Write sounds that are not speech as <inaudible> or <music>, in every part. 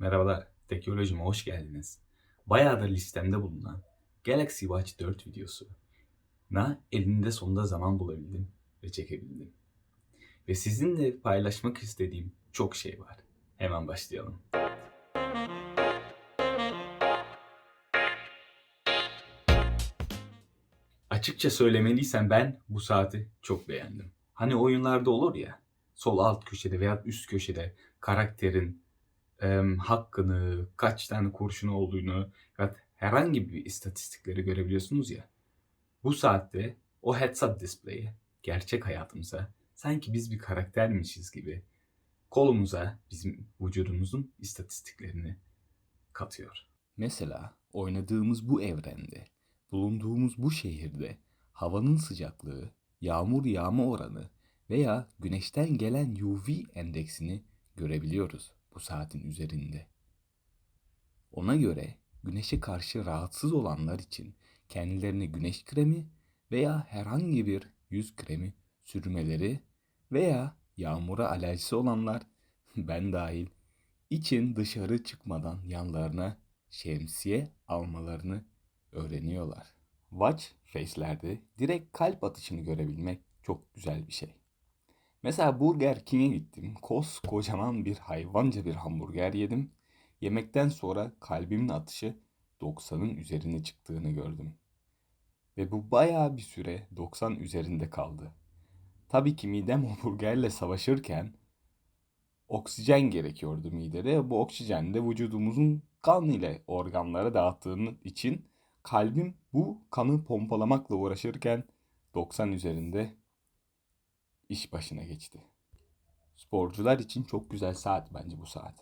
Merhabalar, Teknolojime hoş geldiniz. Bayağıdır listemde bulunan Galaxy Watch 4 videosu na elinde sonunda zaman bulabildim ve çekebildim. Ve sizinle paylaşmak istediğim çok şey var. Hemen başlayalım. Açıkça söylemeliysem ben bu saati çok beğendim. Hani oyunlarda olur ya, sol alt köşede veya üst köşede karakterin hakkını, kaç tane kurşunu olduğunu ve herhangi bir istatistikleri görebiliyorsunuz ya. Bu saatte o heads-up display'i gerçek hayatımıza sanki biz bir karaktermişiz gibi kolumuza bizim vücudumuzun istatistiklerini katıyor. Mesela oynadığımız bu evrende, bulunduğumuz bu şehirde havanın sıcaklığı, yağmur yağma oranı veya güneşten gelen UV endeksini görebiliyoruz saatin üzerinde. Ona göre güneşe karşı rahatsız olanlar için kendilerine güneş kremi veya herhangi bir yüz kremi sürmeleri veya yağmura alerjisi olanlar <laughs> ben dahil için dışarı çıkmadan yanlarına şemsiye almalarını öğreniyorlar. Watch face'lerde direkt kalp atışını görebilmek çok güzel bir şey. Mesela Burger King'e gittim. Koskocaman bir hayvanca bir hamburger yedim. Yemekten sonra kalbimin atışı 90'ın üzerine çıktığını gördüm. Ve bu bayağı bir süre 90 üzerinde kaldı. Tabii ki midem <laughs> o burgerle savaşırken oksijen gerekiyordu midede. Bu oksijen de vücudumuzun kan ile organlara dağıttığını için kalbim bu kanı pompalamakla uğraşırken 90 üzerinde iş başına geçti. Sporcular için çok güzel saat bence bu saat.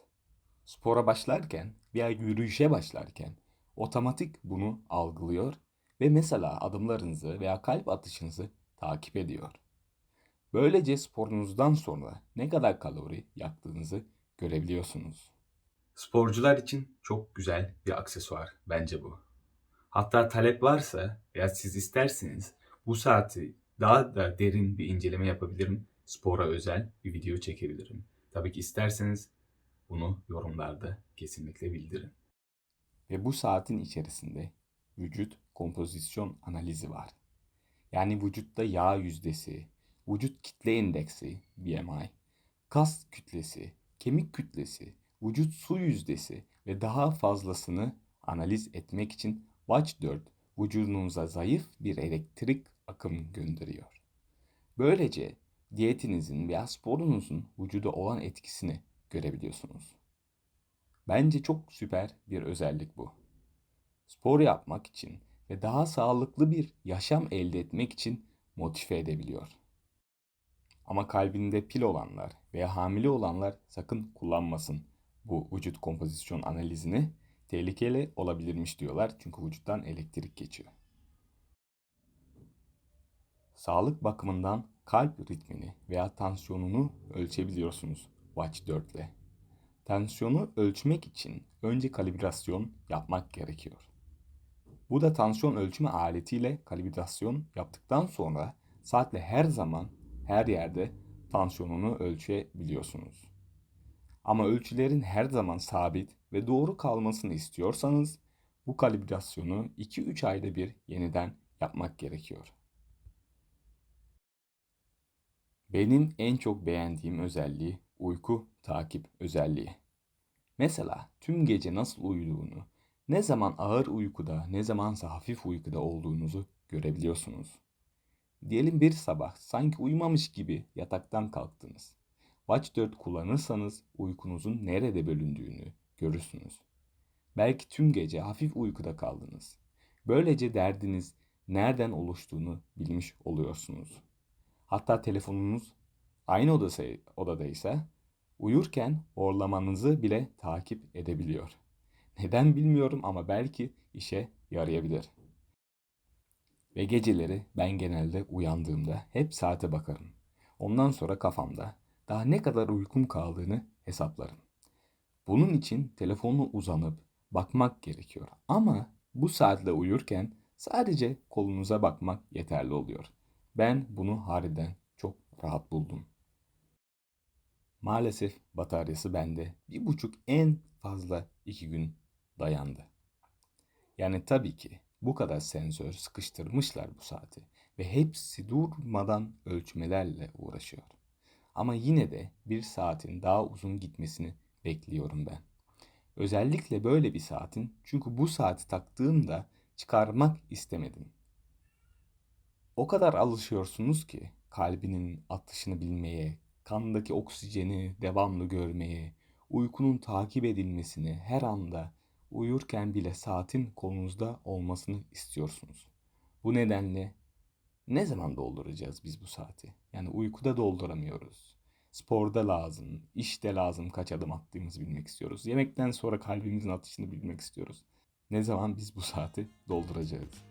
Spora başlarken veya yürüyüşe başlarken otomatik bunu algılıyor ve mesela adımlarınızı veya kalp atışınızı takip ediyor. Böylece sporunuzdan sonra ne kadar kalori yaktığınızı görebiliyorsunuz. Sporcular için çok güzel bir aksesuar bence bu. Hatta talep varsa veya siz isterseniz bu saati daha da derin bir inceleme yapabilirim. Spora özel bir video çekebilirim. Tabii ki isterseniz bunu yorumlarda kesinlikle bildirin. Ve bu saatin içerisinde vücut kompozisyon analizi var. Yani vücutta yağ yüzdesi, vücut kitle indeksi BMI, kas kütlesi, kemik kütlesi, vücut su yüzdesi ve daha fazlasını analiz etmek için Watch 4 vücudunuza zayıf bir elektrik akım gönderiyor. Böylece diyetinizin veya sporunuzun vücuda olan etkisini görebiliyorsunuz. Bence çok süper bir özellik bu. Spor yapmak için ve daha sağlıklı bir yaşam elde etmek için motive edebiliyor. Ama kalbinde pil olanlar veya hamile olanlar sakın kullanmasın bu vücut kompozisyon analizini. Tehlikeli olabilirmiş diyorlar çünkü vücuttan elektrik geçiyor. Sağlık bakımından kalp ritmini veya tansiyonunu ölçebiliyorsunuz Watch 4 ile. Tansiyonu ölçmek için önce kalibrasyon yapmak gerekiyor. Bu da tansiyon ölçme aletiyle kalibrasyon yaptıktan sonra saatle her zaman her yerde tansiyonunu ölçebiliyorsunuz. Ama ölçülerin her zaman sabit ve doğru kalmasını istiyorsanız bu kalibrasyonu 2-3 ayda bir yeniden yapmak gerekiyor. Benim en çok beğendiğim özelliği uyku takip özelliği. Mesela tüm gece nasıl uyuduğunu, ne zaman ağır uykuda, ne zamansa hafif uykuda olduğunuzu görebiliyorsunuz. Diyelim bir sabah sanki uyumamış gibi yataktan kalktınız. Watch 4 kullanırsanız uykunuzun nerede bölündüğünü görürsünüz. Belki tüm gece hafif uykuda kaldınız. Böylece derdiniz nereden oluştuğunu bilmiş oluyorsunuz. Hatta telefonunuz aynı odası, odadaysa uyurken horlamanızı bile takip edebiliyor. Neden bilmiyorum ama belki işe yarayabilir. Ve geceleri ben genelde uyandığımda hep saate bakarım. Ondan sonra kafamda daha ne kadar uykum kaldığını hesaplarım. Bunun için telefonu uzanıp bakmak gerekiyor. Ama bu saatle uyurken sadece kolunuza bakmak yeterli oluyor. Ben bunu harbiden çok rahat buldum. Maalesef bataryası bende bir buçuk en fazla iki gün dayandı. Yani tabii ki bu kadar sensör sıkıştırmışlar bu saati ve hepsi durmadan ölçmelerle uğraşıyor. Ama yine de bir saatin daha uzun gitmesini bekliyorum ben. Özellikle böyle bir saatin çünkü bu saati taktığımda çıkarmak istemedim. O kadar alışıyorsunuz ki kalbinin atışını bilmeye, kandaki oksijeni devamlı görmeye, uykunun takip edilmesini her anda uyurken bile saatin kolunuzda olmasını istiyorsunuz. Bu nedenle ne zaman dolduracağız biz bu saati? Yani uykuda dolduramıyoruz. Sporda lazım, işte lazım kaç adım attığımızı bilmek istiyoruz. Yemekten sonra kalbimizin atışını bilmek istiyoruz. Ne zaman biz bu saati dolduracağız?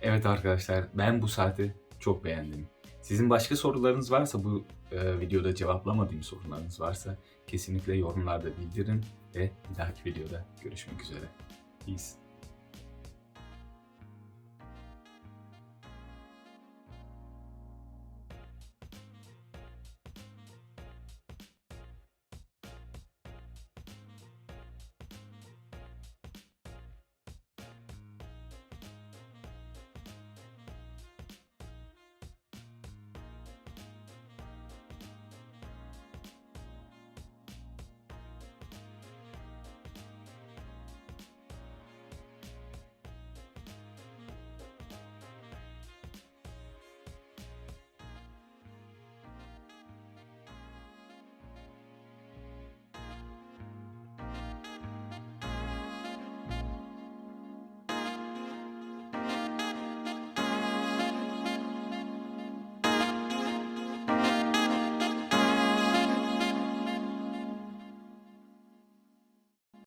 Evet arkadaşlar ben bu saati çok beğendim. Sizin başka sorularınız varsa bu e, videoda cevaplamadığım sorularınız varsa kesinlikle yorumlarda bildirin ve bir dahaki videoda görüşmek üzere. Peace.